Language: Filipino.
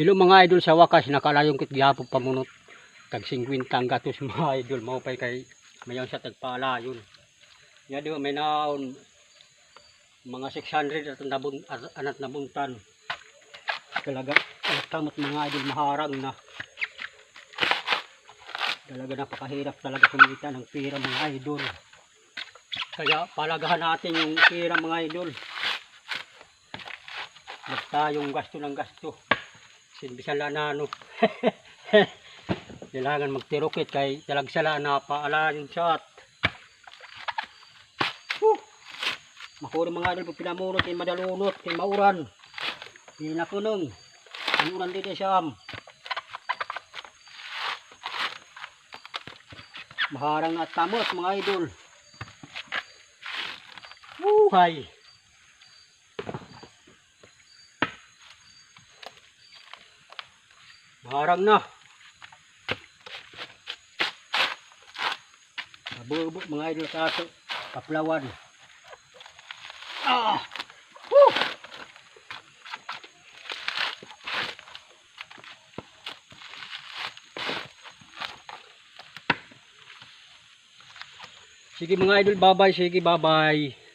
Hello mga idol sa wakas nakalayong kit gyapon pamunot tag 50 ang gatos mga idol mao pay kay mayon sa tagpalayon. Ya di may naon mga 600 at nabun at anat nabuntan. Talaga tamot mga idol maharang na. Talaga napakahirap talaga kumita ng pera mga idol. Kaya palagahan natin yung pera mga idol. Huwag tayong gasto ng gasto. Sinbisan lang na ano. Kailangan magtirokit kay talagsala na paala yung shot. Whew! Makuri mga idol pag pinamulot kay madalunot kay mauran. Hindi na kunong. Ang uran dito siyam. Maharang at tamot mga idol. Buhay. Maharang na. Mabubok mga idol sa ato. Kaplawan. Ah! Woo! Sige mga idol, bye-bye. Sige, bye-bye.